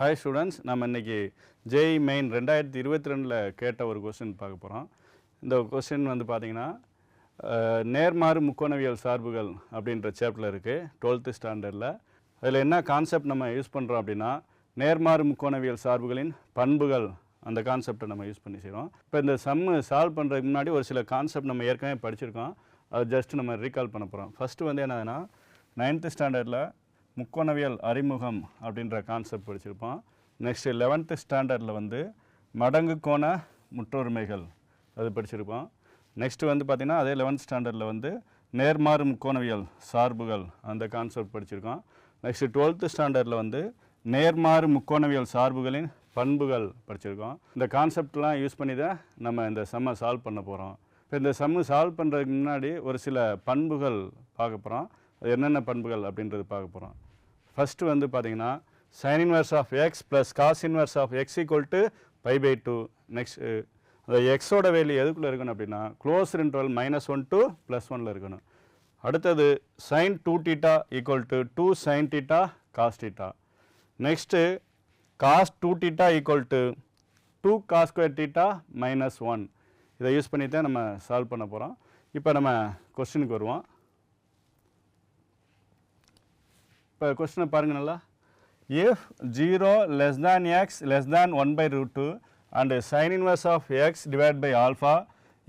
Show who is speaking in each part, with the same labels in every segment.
Speaker 1: Hi students நம்ம இன்னைக்கு Jai main ரெண்டாயிரத்தி இருபத்தி ரெண்டில் கேட்ட ஒரு கொஸ்டின் பார்க்க போகிறோம் இந்த கொஸ்டின் வந்து பார்த்தீங்கன்னா நேர்மாறு முக்கோணவியல் சார்புகள் அப்படின்ற சேப்டரில் இருக்குது டுவெல்த்து ஸ்டாண்டர்டில் அதில் என்ன கான்செப்ட் நம்ம யூஸ் பண்ணுறோம் அப்படின்னா நேர்மாறு முக்கோணவியல் சார்புகளின் பண்புகள் அந்த கான்செப்டை நம்ம யூஸ் பண்ணி செய்கிறோம் இப்போ இந்த சம்மு சால்வ் பண்ணுறதுக்கு முன்னாடி ஒரு சில கான்செப்ட் நம்ம ஏற்கனவே படிச்சிருக்கோம். அது ஜஸ்ட் நம்ம ரீகால் பண்ண போகிறோம் ஃபஸ்ட்டு வந்து என்னதுன்னா நைன்த்து ஸ்டாண்டர்டில் முக்கோணவியல் அறிமுகம் அப்படின்ற கான்செப்ட் படிச்சிருப்போம். நெக்ஸ்ட்டு லெவன்த்து ஸ்டாண்டர்டில் வந்து மடங்கு கோண முற்றொருமைகள் அது படிச்சிருப்போம். நெக்ஸ்ட்டு வந்து பார்த்திங்கன்னா அதே லெவன்த் ஸ்டாண்டர்டில் வந்து நேர்மாறு முக்கோணவியல் சார்புகள் அந்த கான்செப்ட் படிச்சிருக்கோம். நெக்ஸ்ட்டு டுவெல்த்து ஸ்டாண்டர்டில் வந்து நேர்மாறு முக்கோணவியல் சார்புகளின் பண்புகள் படிச்சிருக்கோம். இந்த கான்செப்ட்லாம் யூஸ் பண்ணி தான் நம்ம இந்த செம்மை சால்வ் பண்ண போகிறோம் இப்போ இந்த செம்மு சால்வ் பண்ணுறதுக்கு முன்னாடி ஒரு சில பண்புகள் பார்க்க போகிறோம் என்னென்ன பண்புகள் அப்படின்றது பார்க்க போகிறோம் ஃபஸ்ட்டு வந்து பார்த்தீங்கன்னா sine inverse of x plus cos inverse of x equal to pi by two next அந்த எக்ஸோட வேல்யூ எதுக்குள்ளே இருக்கணும் அப்படின்னா close interval minus one to plus ஒனில் இருக்கணும். அடுத்தது sine two theta equal to two sine theta cos theta next cos two theta equal to two cos square theta minus one இதை use பண்ணி தான் நம்ம சால்வ் பண்ண போகிறோம் இப்போ நம்ம கொஸ்டினுக்கு வருவோம். இப்போ கொஸ்டினை பாருங்கள் நல்லா. If zero less than x less than one by root two and sine inverse of x divide by alpha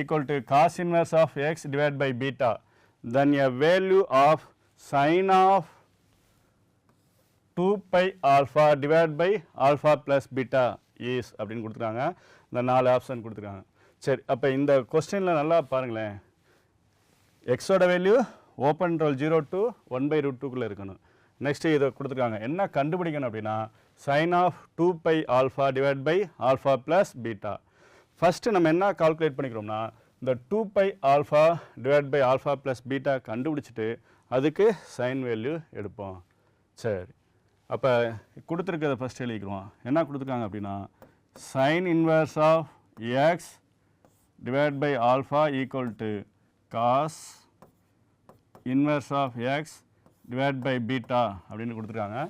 Speaker 1: equal to cos inverse of x divide by beta then a value of sine of two pi alpha divide by alpha plus beta is அப்படின்னு கொடுத்துருக்காங்க. இந்த நாலு option கொடுத்துருக்காங்க. சரி அப்போ இந்த கொஸ்டினில் நல்லா பாருங்களேன். எக்ஸோட value open roll zero to one by root டூக்குள்ளே இருக்கணும். நெக்ஸ்ட்டு இதை கொடுத்துருக்காங்க. என்ன கண்டுபிடிக்கணும் அப்படின்னா sine of two pi alpha divide by alpha plus beta first நம்ம என்ன கால்குலேட் பண்ணிக்கிறோம்னா இந்த two pi alpha divide by alpha plus beta கண்டுபிடிச்சிட்டு அதுக்கு சைன் வேல்யூ எடுப்போம். சரி. அப்போ கொடுத்துருக்கிறத ஃபஸ்ட் எழுதிக்கிறோம். என்ன கொடுத்துருக்காங்க அப்படின்னா sine inverse of x divide by alpha equal to cos inverse of x divide by beta அப்படின்னு கொடுத்துருக்காங்க.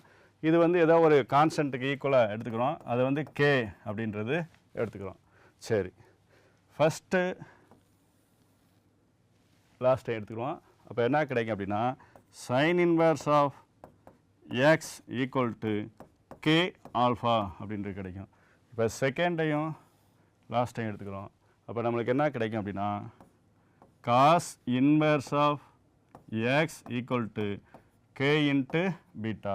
Speaker 1: இது வந்து ஏதோ ஒரு கான்ஸ்டன்ட்டுக்கு ஈக்குவலாக எடுத்துக்கிறோம். அதை வந்து கே அப்படின்றது எடுத்துக்கிறோம். சரி. ஃபஸ்ட்டு லாஸ்ட்டை எடுத்துக்கிறோம் அப்போ என்ன கிடைக்கும் அப்படின்னா sine inverse of x equal to K alpha அப்படின்றது கிடைக்கும். இப்போ செகண்டையும் லாஸ்ட்டையும் எடுத்துக்கிறோம். அப்போ நம்மளுக்கு என்ன கிடைக்கும் அப்படின்னா cos inverse of x equal to K into beta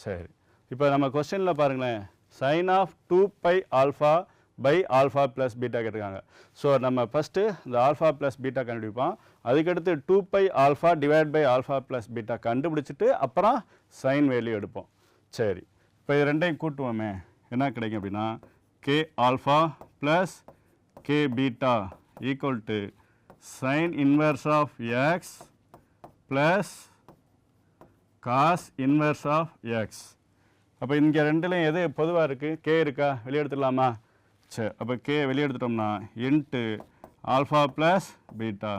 Speaker 1: சரி. இப்போ நம்ம கொஸ்டினில் பாருங்களேன். Sine of two pi alpha by alpha plus beta கேட்டிருக்காங்க. ஸோ நம்ம ஃபஸ்ட்டு இந்த ஆல்ஃபா ப்ளஸ் பீட்டா கண்டுபிடிப்போம். அதுக்கடுத்து two pi alpha divide by alpha plus beta கண்டுபிடிச்சிட்டு அப்புறம் சைன் வேல்யூ எடுப்போம். சரி. இப்போ இது ரெண்டையும் கூட்டுவோமே. என்ன கிடைக்கும் அப்படின்னா K alpha plus K beta equal to sine inverse of x plus cos inverse of x அப்போ இங்கே ரெண்டுலையும் எது பொதுவாக இருக்குது கே இருக்கா? வெளியே எடுத்துடலாமா சரி அப்போ கே வெளியே எடுத்துட்டோம்னா இன்ட்டு ஆல்ஃபா ப்ளஸ் பீட்டா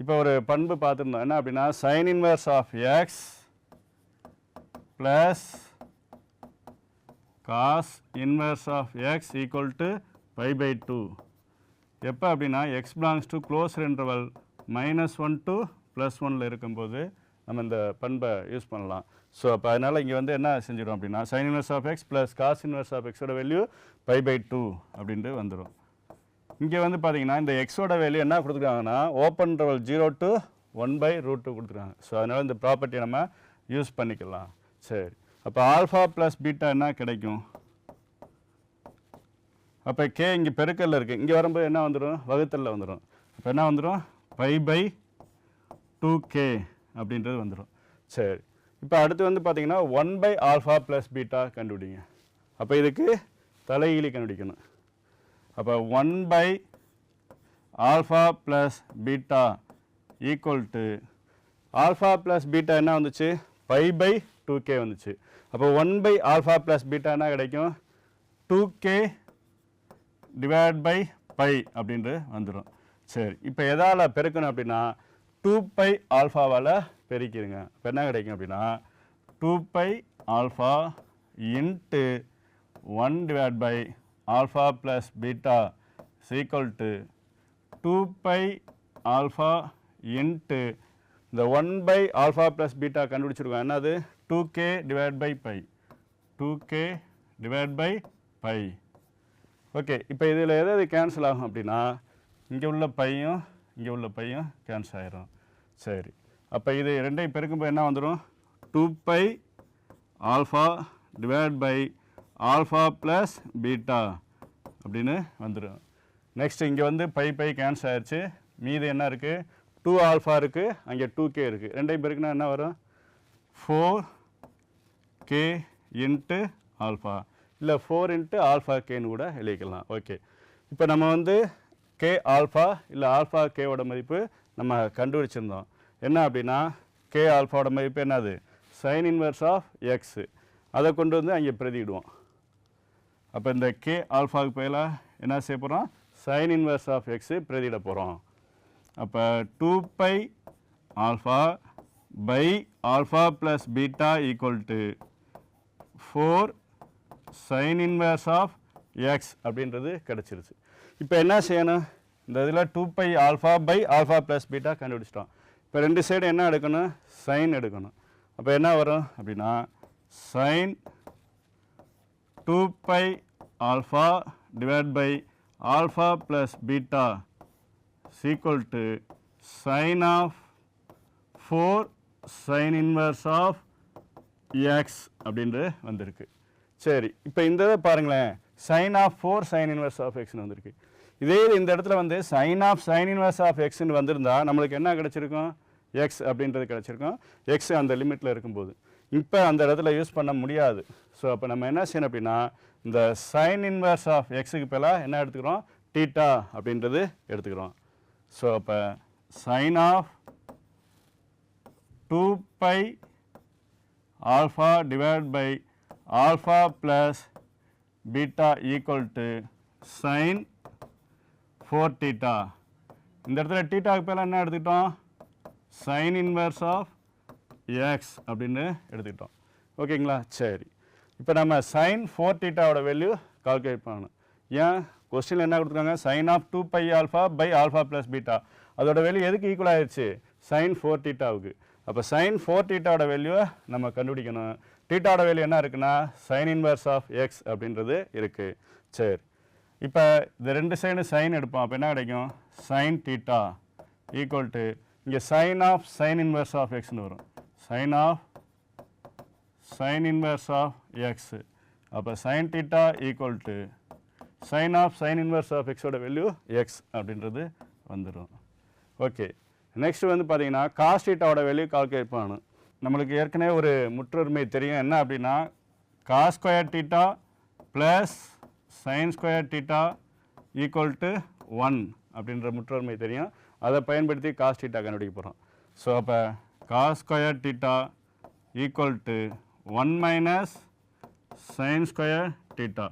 Speaker 1: இப்போ ஒரு பண்பு பார்த்துருந்தோம். என்ன அப்படின்னா sine inverse of x plus cos inverse of x equal to pi by two எப்போ அப்படின்னா x belongs to close interval minus one to plus ஒனில் இருக்கும்போது நம்ம இந்த பண்பை யூஸ் பண்ணலாம். ஸோ அப்போ அதனால் இங்கே வந்து என்ன செஞ்சிடும் அப்படின்னா sine inverse of x plus cos inverse of எக்ஸோட வேல்யூ பை பை டூ அப்படின்ட்டு வந்துடும் இங்கே வந்து பார்த்தீங்கன்னா இந்த எக்ஸோட வேல்யூ என்ன கொடுத்துருக்காங்கன்னா open interval zero to one by root two கொடுத்துருக்காங்க. ஸோ அதனால் இந்த ப்ராப்பர்ட்டியை நம்ம யூஸ் பண்ணிக்கலாம். சரி. அப்போ ஆல்ஃபா ப்ளஸ் பீட்டா என்ன கிடைக்கும்? அப்போ கே இங்கே பெருக்கல்ல இருக்குது இங்கே வரும்போது என்ன வந்துடும் வகுத்தலில் வந்துடும் அப்போ என்ன வந்துடும் பை பை டூ கே அப்படின்றது வந்துடும் சரி. இப்போ அடுத்து வந்து பார்த்தீங்கன்னா one by alpha plus beta கண்டுபிடிங்க. அப்போ இதுக்கு தலைகீழி கண்டுபிடிக்கணும். அப்போ one by alpha plus beta equal to alpha plus beta என்ன வந்துச்சு? பை பை டூ கே வந்துச்சு. அப்போ one by alpha plus beta என்ன கிடைக்கும்? Two K divide by pi அப்படின்ட்டு வந்துடும் சரி. இப்போ எதால் பெருக்கணும் அப்படின்னா டூ பை ஆல்ஃபாவால் பெருக்கிடுங்க இப்போ என்ன கிடைக்கும் அப்படின்னா two pi alpha into one divide by alpha plus beta equal to two pi alpha into இந்த one by alpha plus beta கண்டுபிடிச்சிருக்கோம். என்னது? Two K divide by pi two K divide by pi okay இப்போ இதில் எது எது cancel ஆகும் அப்படின்னா இங்கே உள்ள பையும் இங்கே உள்ள பையும் கேன்சல் ஆயிரும் சரி. அப்போ இது ரெண்டையும் பெருக்கும்போது என்ன வந்துடும் two pi alpha divide by alpha plus beta அப்படின்னு வந்துடும் நெக்ஸ்ட் இங்கே வந்து பை பை கேன்சல் ஆயிடுச்சு மீது என்ன இருக்குது டூ ஆல்ஃபா இருக்குது அங்கே டூ கே இருக்குது ரெண்டையும் பெருக்குனா என்ன வரும்? ஃபோர் கே இன்ட்டு ஆல்ஃபா இல்லை ஃபோர் இன்ட்டு ஆல்ஃபா கேன்னு கூட எழுதிக்கலாம். ஓகே இப்போ நம்ம வந்து கே ஆல்ஃபா இல்லை ஆல்ஃபா கேவோட மதிப்பு நம்ம கண்டுபிடிச்சிருந்தோம். என்ன அப்படின்னா கே ஆல்ஃபாவோட மதிப்பு என்னது? சைன் இன்வர்ஸ் ஆஃப் எக்ஸு அதை கொண்டு வந்து அங்கே பிரதிடுவோம் அப்போ இந்த கே ஆல்ஃபாவுக்கு பதிலாக என்ன செய்ய போகிறோம் சைன் இன்வர்ஸ் ஆஃப் எக்ஸு பிரதிட போகிறோம் அப்போ two pi alpha by alpha plus beta equal to four sine inverse of x அப்படின்றது கிடச்சிருச்சு. இப்போ என்ன செய்யணும்? இந்த இதில் two pi alpha by alpha plus beta கண்டுபிடிச்சிட்டோம். இப்போ ரெண்டு சைடு என்ன எடுக்கணும்? சைன் எடுக்கணும். அப்போ என்ன வரும்? அப்படின்னா sine two pi alpha divide by alpha plus beta equal to sine of four sine inverse of x அப்படின்றது வந்திருக்கு. சரி இப்போ இந்த இதை பாருங்களேன். Sine of four sine inverse of எக்ஸ்னு வந்திருக்கு. இதே இந்த இடத்துல வந்து sine of sine inverse of எக்ஸ்னு வந்திருந்தா நம்மளுக்கு என்ன கிடச்சிருக்கும்? எக்ஸ் அப்படின்றது கிடச்சிருக்கும். எக்ஸ் அந்த லிமிட்டில் இருக்கும்போது. இப்போ அந்த இடத்துல யூஸ் பண்ண முடியாது. ஸோ அப்போ நம்ம என்ன செய்யணும் அப்படின்னா இந்த சைன் இன்வர்ஸ் ஆஃப் எக்ஸுக்கு பதிலாக என்ன எடுத்துக்கிறோம்? டீட்டா அப்படின்றது எடுத்துக்கிறோம். ஸோ அப்போ sine of two pi alpha divide by alpha plus beta equal to sine 4 theta. இந்த இடத்துல டீட்டாவுக்கு பேர் என்ன எடுத்துக்கிட்டோம்? சைன் இன்வெர்ஸ் ஆஃப் எக்ஸ் அப்படின்னு எடுத்துக்கிட்டோம். ஓகேங்களா சரி. இப்போ நம்ம சைன் ஃபோர் டீட்டாவோட வேல்யூ கால்குலேட் பண்ணணும். ஏன்? கொஸ்டினில் என்ன கொடுத்துருக்காங்க? Sine of two pi alpha by alpha plus beta அதோட வேல்யூ எதுக்கு ஈக்குவல் ஆயிடுச்சு சைன் ஃபோர் டீட்டாவுக்கு அப்போ சைன் ஃபோர் டீட்டாவோட வேல்யூவை நம்ம கண்டுபிடிக்கணும். டீட்டாவோட வேல்யூ என்ன இருக்குன்னா? சைன் இன்வெர்ஸ் ஆஃப் எக்ஸ் அப்படின்றது இருக்குது சரி. இப்போ இந்த ரெண்டு சைடு சைன் எடுப்போம். அப்போ என்ன கிடைக்கும்? சைன் தீட்டா ஈக்குவல் டு இங்கே sine of sine inverse of எக்ஸ்னு வரும். Sine of sine inverse of x அப்போ sine theta equal to sine of sine inverse of எக்ஸோட வேல்யூ எக்ஸ் அப்படின்றது வந்துடும் ஓகே நெக்ஸ்ட் வந்து பார்த்தீங்கன்னா காஸ்டீட்டாவோட வேல்யூ கால்குலேட் பண்ணணும். நம்மளுக்கு ஏற்கனவே ஒரு முற்றுரிமை தெரியும். என்ன அப்படின்னா cos square plus sine square theta equal to one அப்படின்ற முற்றொருமை தெரியும். அதை பயன்படுத்தி காஸ் டீட்டா கண்டுபிடிக்க போகிறோம் ஸோ அப்போ cos square theta equal to one minus sine square theta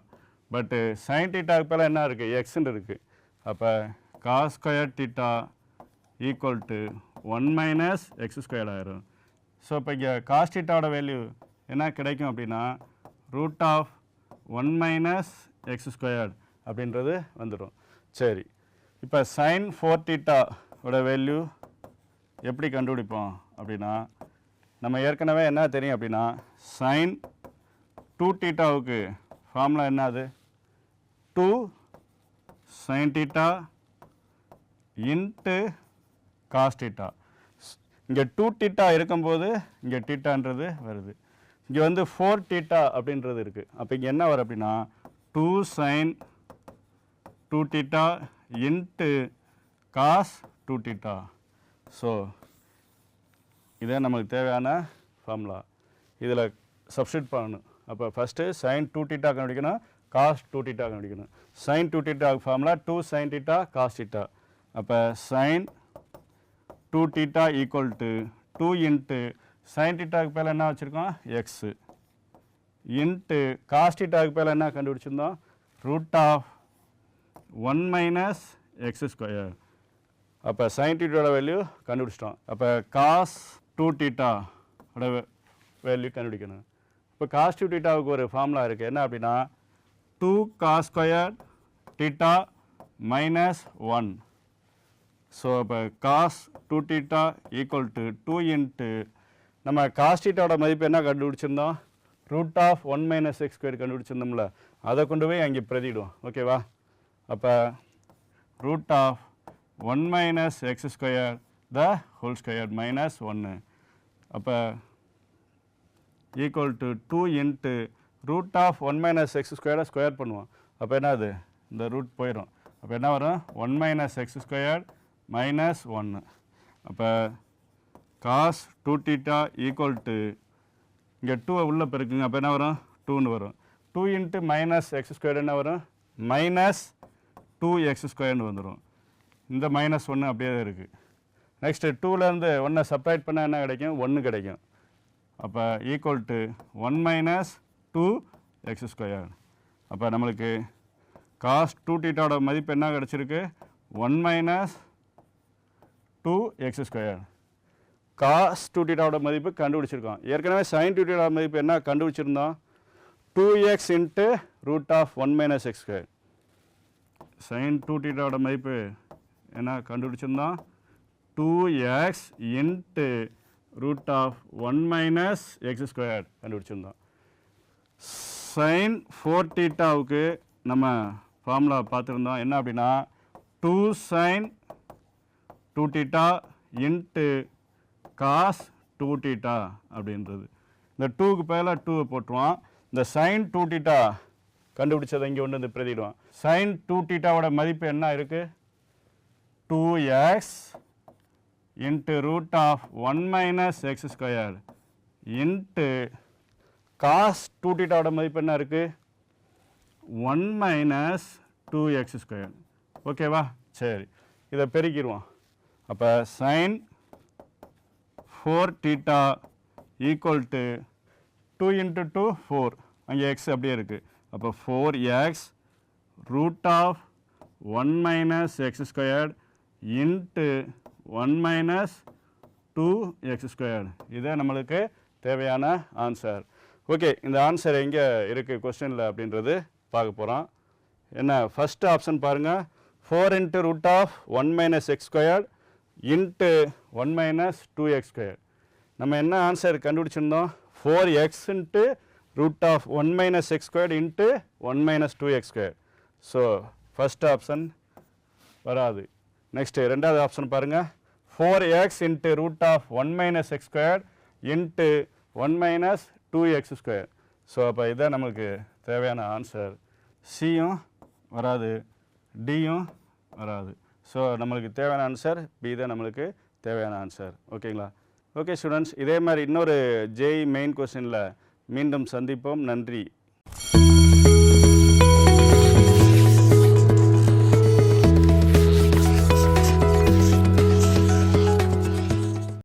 Speaker 1: but sine தீட்டாவுக்கு பேர் என்ன இருக்குது எக்ஸ்ன்னு இருக்குது அப்போ cos square theta equal to one minus x square ஆயிரும். ஸோ இப்போ இங்கே காஸ் வேல்யூ என்ன கிடைக்கும் அப்படின்னா root of one minus x squared அப்படின்றது வந்துடும் சரி. இப்போ சைன் ஃபோர் தீட்டாவோட வேல்யூ எப்படி கண்டுபிடிப்போம் அப்படின்னா நம்ம ஏற்கனவே என்ன தெரியும் அப்படின்னா சைன் டூ தீட்டாவுக்கு ஃபார்முலா என்னது? Two sine theta into cos theta இங்கே டூ டீட்டா இருக்கும்போது இங்கே டீட்டான்றது வருது. இங்கே வந்து ஃபோர் டீட்டா அப்படின்றது இருக்குது அப்போ இங்கே என்ன வரும் அப்படின்னா two sine two theta into cos two theta so இதே நமக்கு தேவையான ஃபார்முலா இதில் சப்ஸ்டியூட் பண்ணணும். அப்போ ஃபஸ்ட்டு சைன் டூ டீட்டா கண்டுபிடிக்கணும் காஸ் டூ டீட்டா கண்டுபிடிக்கணும். Sine two theta formula two sine theta cos theta அப்போ sine two theta equal to two into sine டீட்டாவுக்கு பேர் என்ன வச்சுருக்கோம்? எக்ஸு இன்ட்டு காஸ் டீட்டாவுக்கு பேர் என்ன கண்டுபிடிச்சிருந்தோம்? Root of one minus x square அப்போ சைன் டீட்டோட வேல்யூ கண்டுபிடிச்சிட்டோம். அப்போ காஸ் டூ டீட்டாவோட வேல்யூ கண்டுபிடிக்கணும். இப்போ காஸ் டூ டீட்டாவுக்கு ஒரு ஃபார்முலா இருக்குது என்ன அப்படின்னா two cos square theta minus one so இப்போ cos two theta equal to two into நம்ம காஸ் டீட்டாவோட மதிப்பு என்ன கண்டுபிடிச்சிருந்தோம்? Root of one minus x square கண்டுபிடிச்சிருந்தோம்ல அதை கொண்டு போய் அங்கே பிரதிடுவோம் ஓகேவா அப்போ root of one minus x square the whole square minus ஒன்று அப்போ equal to two into root of one minus x ஸ்கொயரை ஸ்கொயர் பண்ணுவோம். அப்போ என்னது? இந்த ரூட் போயிடும் அப்போ என்ன வரும்? One minus x square minus ஒன்று அப்போ cos two theta equal to இங்கே டூவை உள்ளே பெருக்குங்க அப்போ என்ன வரும்? டூன்னு வரும். Two into minus x square என்ன வரும்? மைனஸ் டூ எக்ஸ் ஸ்கொயர்னு வந்துடும் இந்த மைனஸ் ஒன்று அப்படியே தான் இருக்குது நெக்ஸ்ட்டு டூலேருந்து ஒன்றை செப்பரேட் பண்ணால் என்ன கிடைக்கும்? ஒன்று கிடைக்கும். அப்போ equal to one minus two x square அப்போ நம்மளுக்கு காஸ் டூ டீட்டாவோட மதிப்பு என்ன கிடச்சிருக்கு? One minus two x square cos two டீட்டாவோட மதிப்பு கண்டுபிடிச்சிருக்கோம். ஏற்கனவே சைன் டூ டீட்டாவோட மதிப்பு என்ன? கண்டுபிடிச்சிருந்தோம். Two x into root of one minus x square sine two டீட்டாவோட மதிப்பு என்ன? கண்டுபிடிச்சிருந்தோம். Two x into root of one minus x square கண்டுபிடிச்சிருந்தோம். Sine four டீட்டாவுக்கு நம்ம ஃபார்முலா பார்த்துருந்தோம். என்ன அப்படின்னா two sine two theta into cos two theta அப்படின்றது. இந்த டூக்கு பதிலாக டூவை போட்டுருவான். இந்த சைன் டூ டீட்டா கண்டுபிடிச்சதை இங்கே கொண்டு வந்து பிரதிடுவான் சைன் டூ டீட்டாவோட மதிப்பு என்ன இருக்குது two x into root of one minus x square into cos two டீட்டாவோட மதிப்பு என்ன இருக்குது one minus two x square. ஓகேவா? சரி. இதை பெருக்கிடுவோம் அப்போ sine four theta equal to two into two four அங்கே எக்ஸ் அப்படியே இருக்குது அப்போ four x root of one minus x squared into one minus two x squared இதே நம்மளுக்கு தேவையான ஆன்சர் ஓகே இந்த ஆன்சர் எங்கே இருக்குது கொஸ்டினில் அப்படின்றது பார்க்க போகிறோம் என்ன ஃபஸ்ட்டு ஆப்ஷன் பாருங்கள் four into root of one minus x squared into one minus two x square நம்ம என்ன answer கண்டுபிடிச்சிருந்தோம்? Four x into root of one minus x squared into one minus two x square so first option வராது. Next ரெண்டாவது option பாருங்கள் four x into root of one minus x square into one minus two x square so அப்போ இதான் நம்மளுக்கு தேவையான answer சியும் வராது. டியும் வராது. So நம்மளுக்கு தேவையான ஆன்சர் பி தான் நம்மளுக்கு தேவையான ஆன்சர் ஓகேங்களா ஓகே ஸ்டூடெண்ட்ஸ் இதே மாதிரி இன்னொரு ஜேஇ மெயின் கொஸ்டினில் மீண்டும் சந்திப்போம். நன்றி.